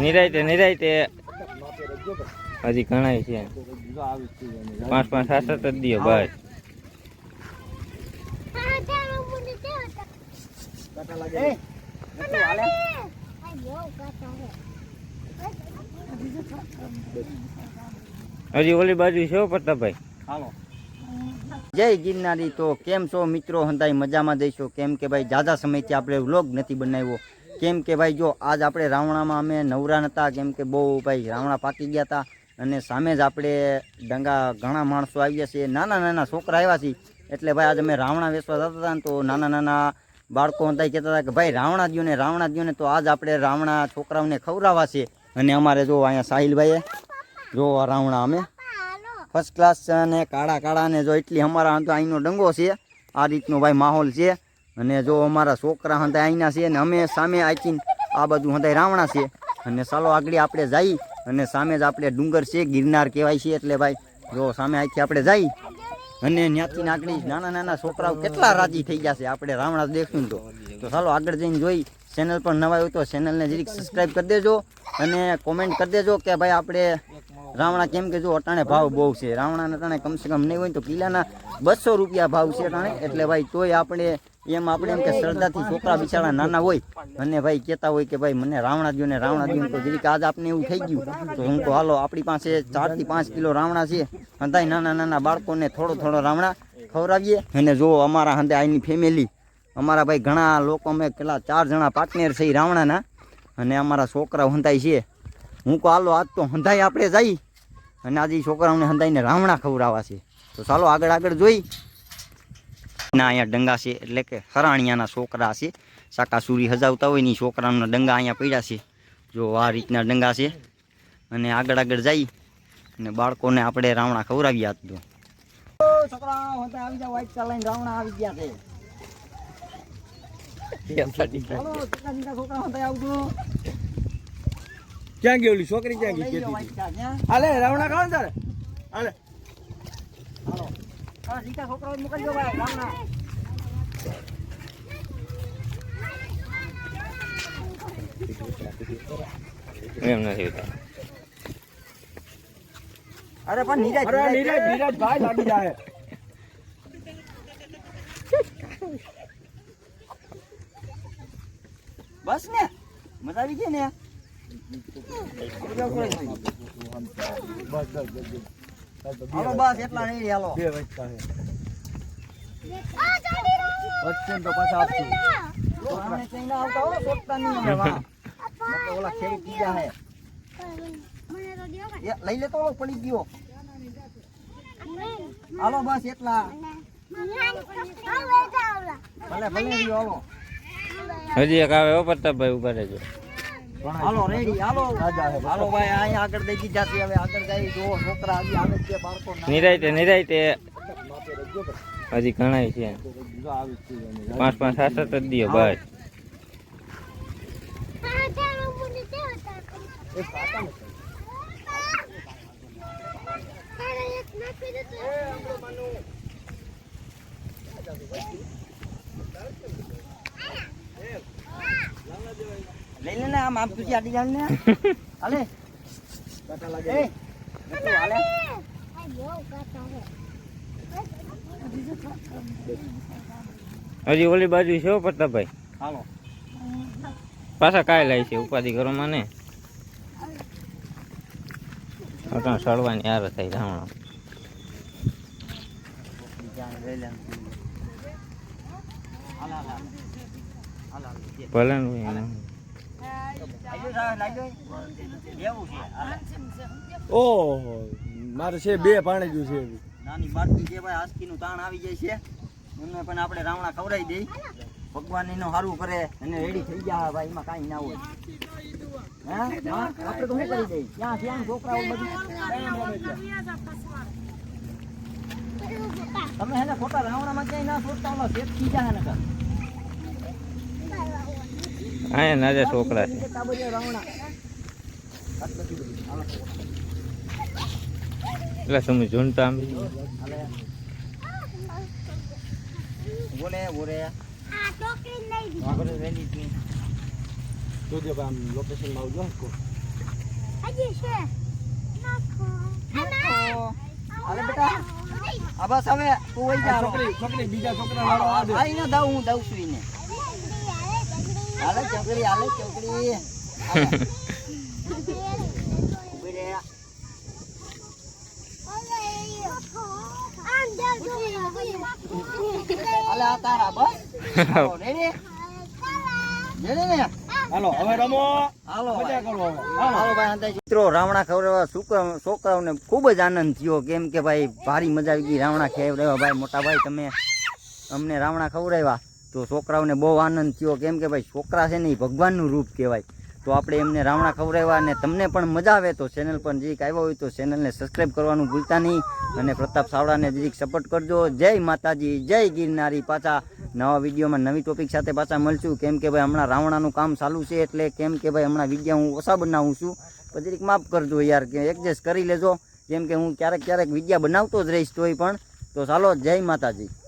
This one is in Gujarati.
નિરાયતે નિરાયતે. હજી ઘણા છે. પાંચ પાંચ સાત સાત જ દિયો બસ કાંટા લાગે એ, નતું હાલે? હજી ઓલી બાજુ છે પ્રતાપભાઈ. હાલો. જય ગિરનારી. તો કેમ છો મિત્રો? હંતાઈ મજામાં દઈશો કેમ કે ભાઈ જાજા સમયથી આપણે વ્લોગ નથી બનાવ્યો. કેમ કે ભાઈ જો આજ આપણે રાવણામાં અમે નવરા નહોતા કેમ કે બહુ ભાઈ રાવણા પાકી ગયા હતા અને સામે જ આપણે ડંગા ઘણા માણસો આવ્યા છે. નાના નાના છોકરા આવ્યા છે. એટલે ભાઈ આજે અમે રાવણા વેચવા જતા હતા ને તો નાના નાના બાળકો હતા કહેતા હતા કે ભાઈ રાવણા દ્યો ને રાવણા દ્યો ને તો આજ આપણે રાવણા છોકરાઓને ખવડાવવા છે. અને અમારે જો અહીંયા સાહિલભાઈએ, જો રાવણા અમે ફર્સ્ટ ક્લાસ છે અને કાળા કાળા ને જો એટલી અમારા તો અહીંનો ડંગો છે. આ રીતનો ભાઈ માહોલ છે. અને જો અમારા છોકરા હતા અહીંના છે ને અમે સામે આચીને આ બધું હતા રાવણા છે. અને ચાલો આગળ આપણે જઈ અને સામે જ આપણે ડુંગર છે, ગિરનાર કહેવાય છે એટલે ભાઈ, જો સામે આખી આપણે જઈ અને ત્યાંથી આગળ નાના નાના છોકરાઓ કેટલા રાજી થઈ ગયા છે આપણે રાવણા દેખશું તો. તો ચાલો આગળ જઈને જોઈ ચેનલ પર નવા હોય તો ચેનલને જરીક સબસ્ક્રાઈબ કરી દેજો અને કોમેન્ટ કરી દેજો કે ભાઈ આપણે રાવણા કેમ કે જો અટાણે ભાવ બહુ છે. રાવણાના અટાણે કમસે કમ નહીં હોય તો કિલ્લાના બસો રૂપિયા ભાવ છે અટાણે. એટલે ભાઈ તોય આપણે એમ આપણે એમ કે શ્રદ્ધાથી છોકરા બિચારા નાના હોય અને ભાઈ કહેતા હોય કે ભાઈ મને રાવણા દ્યો ને રાવણા દ્યો ને તો જરીક આજ આપને એવું થઈ ગયું. તો હું તો હાલો આપણી પાસે ચારથી પાંચ કિલો રાવણા છે. હંધાય નાના નાના બાળકોને થોડો થોડો રાવણા ખવડાવીએ. અને જો અમારા હંધે આઈની ફેમિલી અમારા ભાઈ ઘણા લોકો અમે કેટલા ચાર જણા પાર્ટનર છે રાવણાના. અને અમારા છોકરા હંધાય છે. હું કહું હાલો આજ તો હંધાય આપણે જઈ. અને આજે છોકરાઓને હંધાઈને રાવણા ખવડાવવા છે તો ચાલો આગળ આગળ જોઈ. ના અહીંયા ડંગા છે એટલે કે હરાણિયાના છોકરા છે. સાકાસુરી હજાવતા હોયની છોકરાના ડંગા અહીંયા પડ્યા છે. જો આ રીતના ડંગા છે. અને આગળ આગળ જઈ અને બાળકોને આપણે રાવણા ખવડાવી આજ તો. છોકરા હતા આવી જાવ વાઈટ ચાર લઈને રાવણા આવી ગયા છે. હાલો કેટલા બીજા છોકરા હતા આવજો ક્યાં ગઈ છોકરી ક્યાં ગઈ. હાલે રાવણા ખાવ તારે. હાલો. હા બીજા છોકરાઓ મોકલજો ભાઈ રાવણા એમ નથી અરે પણ નીરજ અરે નીરજ, નીરજ ભાઈ લાગી જાય બસ ને મજા આવી ગઈ ને હાલો બસ એટલા નહીં હાલો. બે વાગતા હે વચ્ચે તો પાછા આપશું આમને ક્યાંય ના આવતા હો નહીં અમે ઓલા ખેડી હે. લઈ લેતો પડી ગયો. હાલો બસ એટલા. ભલે ભલે હાલો. હજી એક આવે પ્રતાપભાઈ ઊભા રહેજો. હાલો રેડી હાલો. હાલો ભાઈ અહીંયા આગળ દઈ જાતી હવે આગળ જાય જો છોકરા હજી આવે છે બાળકો. નિરાયતે નિરાયતે. હજી ઘણા છે. પાંચ પાંચ સાત સાત જ દિયો ભાઈ. Thank કાકા લઈ લે ને આમ આમ તુજી આડી જાણ ને. હાલે. કાંટા લાગે. એ. નતું હાલે. હજી ઓલી બાજુ છે પ્રતાપભાઈ. હાલો. પાછા કાંઈ લાય છે ઉપાધિ કરો મને અટાણ સડવાની યાર થાય રાવણા. જાણ લઈ લે? હાલ હાલ હાલ. હાલ હાલ. જે. ભલે ને ભાઈ એમાં. લાગ્યો સાહેબ, લાગ્યો? એવું છે હાલે. ઓહો મારે છે બે પાણી જ્યું છે. નાની બાળકી જે ભાઈ આસ્કીનું તાણ આવી જાય છે. એમને પણ આપણે રાવણા ખવડાવી દઈ. ભગવાન એનું સારું કરે અને રેડી થઈ ગયા ભાઈ એમાં કાંઈ ના હોય. આપણે તો શું કરી દઈ ક્યાં ક્યાં છોકરાઓ બધી? તમે હે ને ખોટા રાવણામાં ક્યાંય ના છોડતા ઓલો શેઠ થઈ જાય ને અહીંયા નાજા છોકરા છે. એટલે તમે ઝૂંટતા આમ. બોલે બોલે. આગળ રેલી થી તો જે આમ લોકેશનમાં આવજો કો. હાલે બેટા આ બસ હવે તું વઈ જા. છોકરી છોકરી બીજા છોકરા વાળો આ દે આ ઈને દઉં હું દઉં છું ઈને હાલે છોકરી હાલે છોકરી હાલે. ઊભી રહે. હાલે આ તારા બસ. હાલો, ready? Ready ને? હાલો હવે રમો. હાલો મજા કરો હાલો. હાલો ભાઈ મિત્રો રાવણા ખવડાવવા છોકરા છોકરાઓને ખૂબ જ આનંદ થયો. કેમ કે ભાઈ ભારી મજા આવી ગઈ. રાવણા ખવડાવ્યા. ભાઈ મોટા ભાઈ તમે અમને રાવણા ખવડાવ્યા. તો છોકરાઓને બહુ આનંદ થયો. કેમ કે ભાઈ, છોકરા છે ને એ ભગવાનનું રૂપ કહેવાય. તો આપણે એમને રાવણા ખવડાવ્યા અને તમને પણ મજા આવે તો ચેનલ પર જીક આવ્યો હોય તો ચેનલને સબસ્ક્રાઈબ કરવાનું ભૂલતા નહીં. અને પ્રતાપ સાવડાને જીક સપોર્ટ કરજો. જય માતાજી, જય ગિરનારી. પાછા નવા વિડીયોમાં નવી ટોપિક સાથે પાછા મળશું. કેમ કે ભાઈ, હમણાં રાવણાનું કામ ચાલુ છે એટલે કેમ કે ભાઈ, હમણાં વીડિયો હું ઓછા બનાવું છું. પછી માફ કરજો યાર, કે એડજસ્ટ કરી લેજો. કેમ કે હું ક્યારેક ક્યારેક વિડીયા બનાવતો જ રહીશ તોય પણ. તો ચાલો, જય માતાજી.